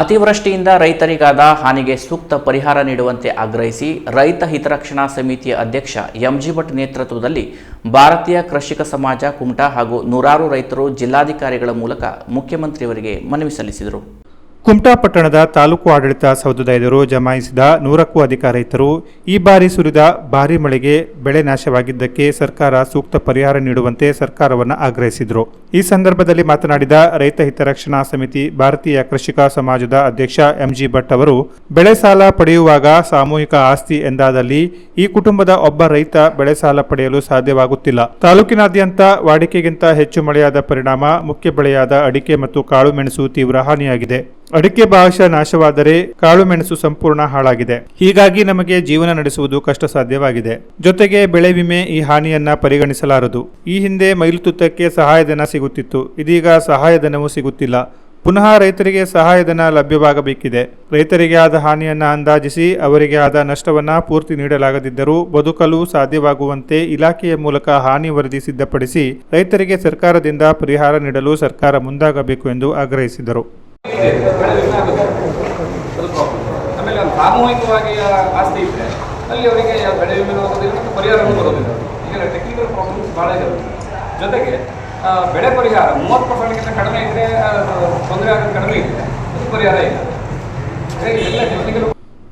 ಅತಿವೃಷ್ಟಿಯಿಂದ ರೈತರಿಗಾದ ಹಾನಿಗೆ ಸೂಕ್ತ ಪರಿಹಾರ ನೀಡುವಂತೆ ಆಗ್ರಹಿಸಿ ರೈತ ಹಿತರಕ್ಷಣಾ ಸಮಿತಿಯ ಅಧ್ಯಕ್ಷ ಎಂಜಿ ಭಟ್ ನೇತೃತ್ವದಲ್ಲಿ ಭಾರತೀಯ ಕೃಷಿಕ ಸಮಾಜ ಕುಮಟಾ ಹಾಗೂ ನೂರಾರು ರೈತರು ಜಿಲ್ಲಾಧಿಕಾರಿಗಳ ಮೂಲಕ ಮುಖ್ಯಮಂತ್ರಿಯವರಿಗೆ ಮನವಿ ಸಲ್ಲಿಸಿದರು. ಕುಮಟಾ ಪಟ್ಟಣದ ತಾಲೂಕು ಆಡಳಿತ ಸೌಧದ ಎದುರು ಜಮಾಯಿಸಿದ ನೂರಕ್ಕೂ ಅಧಿಕ ರೈತರು ಈ ಬಾರಿ ಸುರಿದ ಭಾರೀ ಮಳೆಗೆ ಬೆಳೆ ನಾಶವಾಗಿದ್ದಕ್ಕೆ ಸರ್ಕಾರ ಸೂಕ್ತ ಪರಿಹಾರ ನೀಡುವಂತೆ ಸರ್ಕಾರವನ್ನು ಆಗ್ರಹಿಸಿದರು. ಈ ಸಂದರ್ಭದಲ್ಲಿ ಮಾತನಾಡಿದ ರೈತ ಹಿತರಕ್ಷಣಾ ಸಮಿತಿ ಭಾರತೀಯ ಕೃಷಿಕ ಸಮಾಜದ ಅಧ್ಯಕ್ಷ ಎಂಜಿ ಭಟ್ ಅವರು, ಬೆಳೆ ಸಾಲ ಪಡೆಯುವಾಗ ಸಾಮೂಹಿಕ ಆಸ್ತಿ ಎಂದಾದಲ್ಲಿ ಈ ಕುಟುಂಬದ ಒಬ್ಬ ರೈತ ಬೆಳೆ ಸಾಲ ಪಡೆಯಲು ಸಾಧ್ಯವಾಗುತ್ತಿಲ್ಲ. ತಾಲೂಕಿನಾದ್ಯಂತ ವಾಡಿಕೆಗಿಂತ ಹೆಚ್ಚು ಮಳೆಯಾದ ಪರಿಣಾಮ, ಮುಖ್ಯ ಬೆಳೆಯಾದ ಅಡಿಕೆ ಮತ್ತು ಕಾಳುಮೆಣಸು ತೀವ್ರ ಹಾನಿಯಾಗಿದೆ. ಅಡಿಕೆ ಭಾಗಶಃ ನಾಶವಾದರೆ ಕಾಳುಮೆಣಸು ಸಂಪೂರ್ಣ ಹಾಳಾಗಿದೆ. ಹೀಗಾಗಿ ನಮಗೆ ಜೀವನ ನಡೆಸುವುದು ಕಷ್ಟ ಸಾಧ್ಯವಾಗಿದೆ ಜೊತೆಗೆ ಬೆಳೆ ವಿಮೆ ಈ ಹಾನಿಯನ್ನ ಪರಿಗಣಿಸಲಾರದು. ಈ ಹಿಂದೆ ಮೈಲುತುತ್ತಕ್ಕೆ ಸಹಾಯಧನ ಸಿಗುತ್ತಿತ್ತು. ಇದೀಗ ಸಹಾಯಧನವೂ ಸಿಗುತ್ತಿಲ್ಲ. ಪುನಃ ರೈತರಿಗೆ ಸಹಾಯಧನ ಲಭ್ಯವಾಗಬೇಕಿದೆ. ರೈತರಿಗೆ ಆದ ಹಾನಿಯನ್ನು ಅಂದಾಜಿಸಿ ಅವರಿಗೆ ಆದ ನಷ್ಟವನ್ನ ಪೂರ್ತಿ ನೀಡಲಾಗದಿದ್ದರೂ ಬದುಕಲು ಸಾಧ್ಯವಾಗುವಂತೆ ಇಲಾಖೆಯ ಮೂಲಕ ಹಾನಿ ವರದಿ ಸಿದ್ಧಪಡಿಸಿ ರೈತರಿಗೆ ಸರ್ಕಾರದಿಂದ ಪರಿಹಾರ ನೀಡಲು ಸರ್ಕಾರ ಮುಂದಾಗಬೇಕು ಎಂದು ಆಗ್ರಹಿಸಿದರು. ಆಮೇಲೆ ಒಂದು ಸಾಮೂಹಿಕವಾಗಿ ಆಸ್ತಿ ಇದ್ರೆ ಅಲ್ಲಿ ಅವರಿಗೆ ಬೆಳೆ ವಿಮೆ ಆಗೋದಿಲ್ಲ ಮತ್ತು ಬರೋದಿಲ್ಲ. ಈಗ ಟೆಕ್ನಿಕಲ್ ಪ್ರಾಬ್ಲಮ್ಸ್ ಭಾಳ ಇರುತ್ತೆ ಜೊತೆಗೆ ಬೆಳೆ ಪರಿಹಾರ ಮೂವತ್ತು ಪರ್ಸೆಂಟ್ಗಿಂತ ಕಡಿಮೆ ಇದ್ದರೆ ತೊಂದರೆ ಆಗೋದು ಕಡಿಮೆ ಇದೆ ಅದು ಪರಿಹಾರ ಇಲ್ಲ. ಎಲ್ಲ ಟೆಕ್ನಿಕಲ್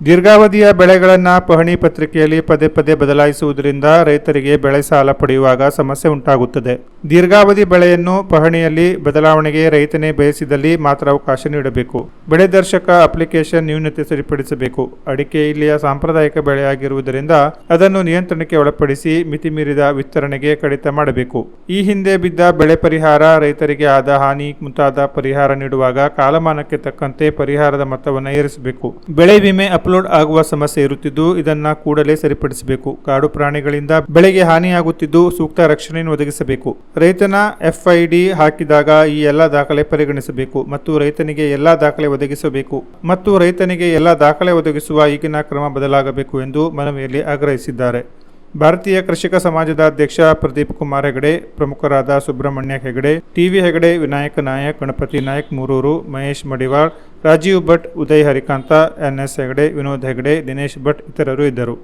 ದೀರ್ಘಾವಧಿಯ ಬೆಳೆಗಳನ್ನು ಪಹಣಿ ಪತ್ರಿಕೆಯಲ್ಲಿ ಪದೇ ಪದೇ ಬದಲಾಯಿಸುವುದರಿಂದ ರೈತರಿಗೆ ಬೆಳೆ ಸಾಲ ಪಡೆಯುವಾಗ ಸಮಸ್ಯೆ ಉಂಟಾಗುತ್ತದೆ. ದೀರ್ಘಾವಧಿ ಬೆಳೆಯನ್ನು ಪಹಣಿಯಲ್ಲಿ ಬದಲಾವಣೆಗೆ ರೈತನೇ ಬಯಸಿದಲ್ಲಿ ಮಾತ್ರ ಅವಕಾಶ ನೀಡಬೇಕು. ಬೆಳೆ ದರ್ಶಕ ಅಪ್ಲಿಕೇಶನ್ ನ್ಯೂನತೆ ಸರಿಪಡಿಸಬೇಕು. ಅಡಿಕೆ ಇಲ್ಲಿಯ ಸಾಂಪ್ರದಾಯಿಕ ಬೆಳೆಯಾಗಿರುವುದರಿಂದ ಅದನ್ನು ನಿಯಂತ್ರಣಕ್ಕೆ ಒಳಪಡಿಸಿ ಮಿತಿ ಮೀರಿದ ವಿಸ್ತರಣೆಗೆ ಕಡಿತ ಮಾಡಬೇಕು. ಈ ಹಿಂದೆ ಬಿದ್ದ ಬೆಳೆ ಪರಿಹಾರ ರೈತರಿಗೆ ಆದ ಹಾನಿ ಮುಂತಾದ ಪರಿಹಾರ ನೀಡುವಾಗ ಕಾಲಮಾನಕ್ಕೆ ತಕ್ಕಂತೆ ಪರಿಹಾರದ ಮೊತ್ತವನ್ನು ಏರಿಸಬೇಕು. ಬೆಳೆ ವಿಮೆ ಅಪ್ಲೋಡ್ ಆಗುವ ಸಮಸ್ಯೆ ಇರುತ್ತಿದ್ದು, ಇದನ್ನು ಕೂಡಲೇ ಸರಿಪಡಿಸಬೇಕು. ಕಾಡು ಪ್ರಾಣಿಗಳಿಂದ ಬೆಳೆಗೆ ಹಾನಿಯಾಗುತ್ತಿದ್ದು ಸೂಕ್ತ ರಕ್ಷಣೆಯನ್ನು ಒದಗಿಸಬೇಕು. ರೈತನ ಎಫ್ಐಡಿ ಹಾಕಿದಾಗ ಈ ಎಲ್ಲ ದಾಖಲೆ ಪರಿಗಣಿಸಬೇಕು ಮತ್ತು ರೈತನಿಗೆ ಎಲ್ಲ ದಾಖಲೆ ಒದಗಿಸಬೇಕು ಮತ್ತು ರೈತನಿಗೆ ಎಲ್ಲ ದಾಖಲೆ ಒದಗಿಸುವ ಈಗಿನ ಕ್ರಮ ಬದಲಾಗಬೇಕು ಎಂದು ಮನವಿಯಲ್ಲಿ ಆಗ್ರಹಿಸಿದ್ದಾರೆ. ಭಾರತೀಯ ಕೃಷಿಕ ಸಮಾಜದ ಅಧ್ಯಕ್ಷ ಪ್ರದೀಪ್ ಕುಮಾರ್ ಹೆಗಡೆ, ಪ್ರಮುಖರಾದ Subrahmanya Hegde TV Hegde, Vinayaka Nayak, Ganapati Nayak Mururu, Mahesh Madiwal Rajeev Bhat, Uday Harikanta N S Hegde, Vinod Hegde, Dinesh Bhat ಇತರರು ಇದ್ದರು.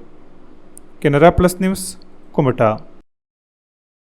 Canara plus news, Kumta.